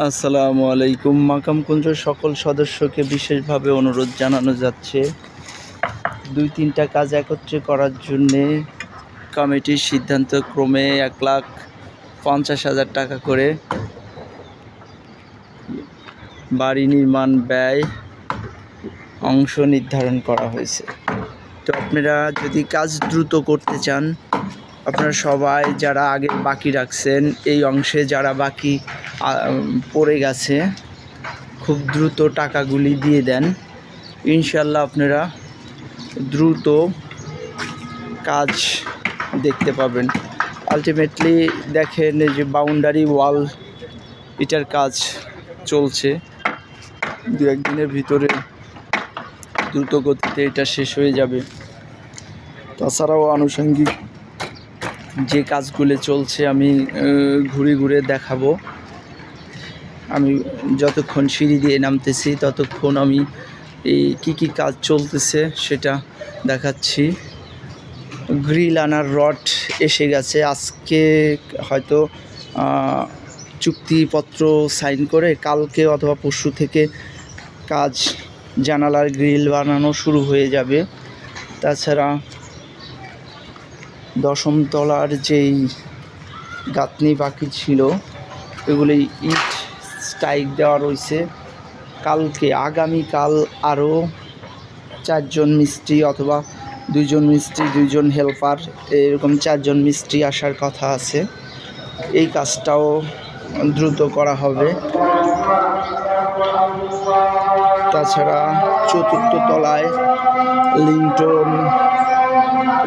আসসালামু আলাইকুম। মাকাম কুঞ্জ সকল সদস্যকে বিশেষভাবে অনুরোধ জানানো যাচ্ছে। দুই, তিনটা কাজ একত্রে করার জন্যে কমিটির সিদ্ধান্ত ক্রমে এক লাখ পঞ্চাশ হাজার টাকা করে বাড়ি নির্মাণ ব্যয় অংশ নির্ধারণ করা হয়েছে। তো আপনারা যদি কাজ দ্রুত করতে চান আপনারা সবাই যারা আগে বাকি রাখছেন, এই অংশে যারা বাকি পড়ে গেছে, খুব দ্রুত টাকাগুলি দিয়ে দেন। ইনশাল্লাহ আপনারা দ্রুত কাজ দেখতে পাবেন। আলটিমেটলি দেখেন এই যে বাউন্ডারি ওয়াল এটার কাজ চলছে। দু একদিনের ভিতরে দ্রুত গতিতে এটা শেষ হয়ে যাবে। তাছাড়াও আনুষঙ্গিক যে কাজগুলো চলছে আমি ঘুরে ঘুরে দেখাবো। আমি যতক্ষণ সিঁড়ি দিয়ে নামতেছি, ততক্ষণ আমি এই কী কী কাজ চলতেছে সেটা দেখাচ্ছি। গ্রিল আনার রড এসে গেছে। আজকে হয়তো চুক্তিপত্র সাইন করে কালকে অথবা পরশু থেকে কাজ জানালার গ্রিল বানানো শুরু হয়ে যাবে। তাছাড়া দশম তলার যেই গাঁথনি বাকি ছিল এগুলি ইট স্ট্রাইক দেওয়া রয়েছে কালকে, আগামীকাল আরও চারজন মিস্ত্রি অথবা দুইজন মিস্ত্রি, দুইজন হেল্পার, এরকম চারজন মিস্ত্রি আসার কথা আছে। এই কাজটাও দ্রুত করা হবে। তাছাড়া চতুর্থ তলায় লিংটন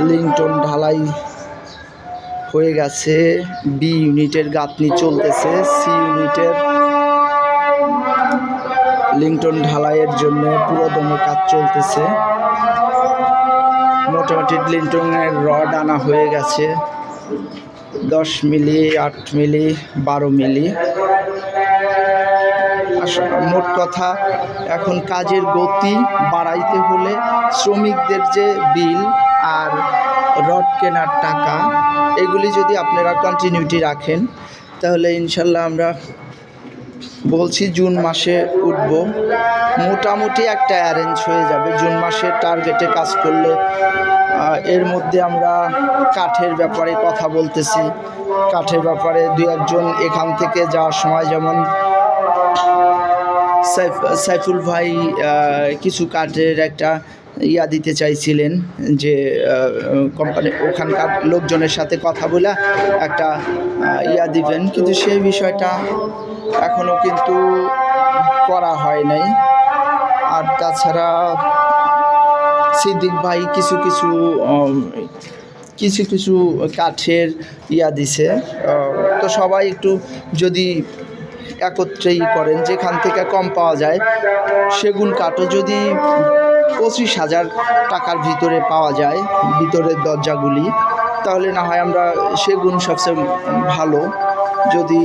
লিংটন ঢালাই হয়ে গেছে। বি ইউনিটের গাঁথনি চলতেছে। সি ইউনিটের লিংটন ঢালাইয়ের জন্য পুরোদমে কাজ চলতেছে। মোটামুটি লিংটনের রড আনা হয়ে গেছে। দশ মিলি, আট মিলি, বারো মিলি। মোট কথা, এখন কাজের গতি বাড়াইতে হলে শ্রমিকদের যে বিল আর রড কেনার টাকা, এগুলি যদি আপনারা কন্টিনিউটি রাখেন, তাহলে ইনশাল্লাহ আমরা বলছি জুন মাসে উঠব। মোটামুটি একটা অ্যারেঞ্জ হয়ে যাবে। জুন মাসে টার্গেটে কাজ করলে এর মধ্যে আমরা কাঠের ব্যাপারে কথা বলতেছি। কাঠের ব্যাপারে দু একজন এখান থেকে যাওয়ার সময় যেমন সাইফ সাইফুল ভাই কিছু কাঠের একটা ইয়া দিতে চাইছিলেন যে কোম্পানি ওখানকার লোকজনের সাথে কথা বলে একটা ইয়া দিবেন। কিন্তু সেই বিষয়টা এখনও কিন্তু করা হয় নাই। আর তাছাড়া সিদ্দিক ভাই কিছু কিছু কিছু কিছু কাঠের ইয়া দিছে। তো সবাই একটু যদি একত্রেই করেন, যেখান থেকে কম পাওয়া যায়, সেগুন কাঠও যদি পঁচিশ হাজার টাকার ভিতরে পাওয়া যায়, ভিতরের দরজাগুলি। তাহলে না হয় আমরা সেগুন সবচেয়ে ভালো। যদি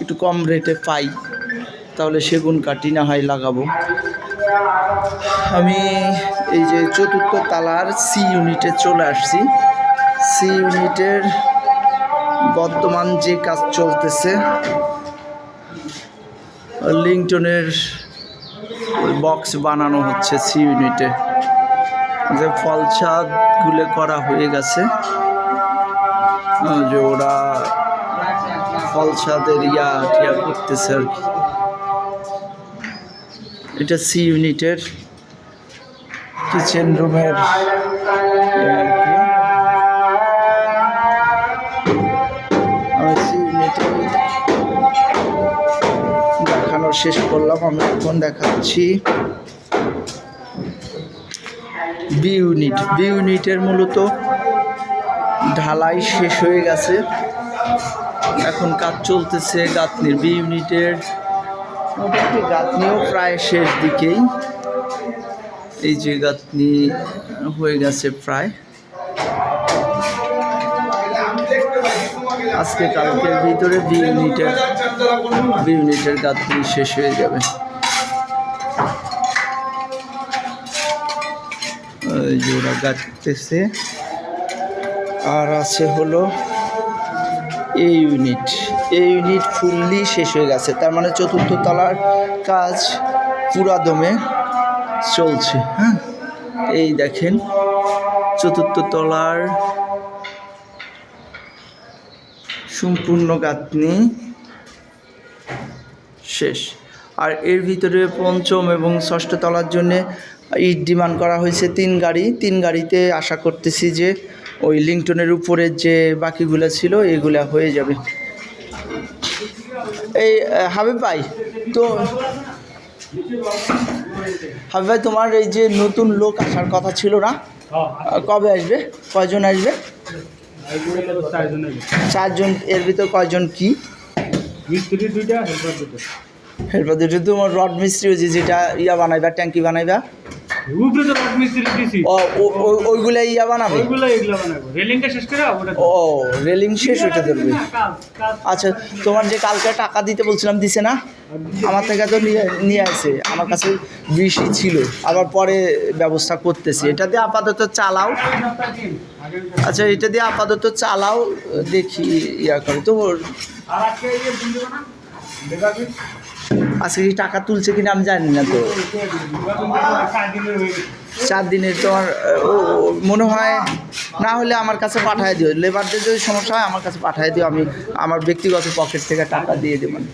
একটু কম রেটে পাই, তাহলে সেগুন কাঠই না হয় লাগাবো। আমি এই যে চতুর্থ তালার সি ইউনিটে চলে আসছি। সি ইউনিটের বর্তমান যে কাজ চলতেছে, লিংটনের বক্স বানানো হচ্ছে সি ইউনিটে যে ফল ছাদগুলো করা হয়ে গেছে। যে ওরা ফল ছাদের ইয়া টিয়া করতেছে আর কি। এটা সি ইউনিটের কিচেন রুমের আর কি। দেখানো শেষ করলাম আমি এখন দেখাচ্ছি বি ইউনিট বি ইউনিটের মূলত ঢালাই শেষ হয়ে গেছে। এখন কাজ চলতেছে গাঁথনির। বি ইউনিটের মোটামুটি গাঁথনিও প্রায় শেষ দিকেই। এই যে গাঁথনি হয়ে গেছে প্রায়। আজকে, কালকের ভিতরে বি ইউনিটের বি ইউনিটের গাঁথনি শেষ হয়ে যাবে। গাঁথতেছে আর আছে হলো এই ইউনিট। এই ইউনিট ফুললি শেষ হয়ে গেছে। তার মানে চতুর্থ তলার কাজ পুরা দমে চলছে হ্যাঁ? এই দেখেন, চতুর্থ তলার সম্পূর্ণ গাঁথনি। শেষ। আর এর ভিতরে পঞ্চম এবং ষষ্ঠ তলার জন্য ইট ডিমান্ড করা হয়েছে তিন গাড়ি। তিন গাড়িতে আশা করতেছি যে ওই লিংটনের উপরে যে বাকিগুলো ছিল এগুলা হয়ে যাবে। এই হাবিব ভাই তো হাবিব ভাই তোমার এই যে নতুন লোক আসার কথা ছিল না? কবে আসবে? কয়জন আসবে? চারজন এর ভিতর কয়জন কি? মিস্ত্রি দুইটা হেল্পার দুটো তোমার রড মিস্ত্রি হয়েছে যেটা ইয়া বানাইবা ট্যাঙ্কি বানাইবা? উপরে তো রাত মিস্ত্রি দিছি। ও ও- ও- ওইগুলা ইয়া বানাবে? ওইগুলো এগুলো বানাবো। রেলিংটা শেষ করে ওটা ও রেলিং শেষ হতে ধরবে। আচ্ছা তোমার যে কালকে টাকা দিতে বলছিলাম দিছে না? আমার থেকে তো নিয়ে নিয়ে আসে আমার কাছে বেশি ছিল। আবার পরে ব্যবস্থা করতেছি। এটা দিয়ে আপাতত চালাও। আচ্ছা এটা দিয়ে আপাতত চালাও। দেখি ইয়া করে। তো আর আজকে আজকে কি টাকা তুলছে কিনা আমি জানি না তো। চার দিনের তোমার মনে হয় না হলে আমার কাছে পাঠায় দিও। লেবারদের যদি সমস্যা হয়, আমার কাছে পাঠায় দিও। আমি আমার ব্যক্তিগত পকেট থেকে টাকা দিয়ে দেবেন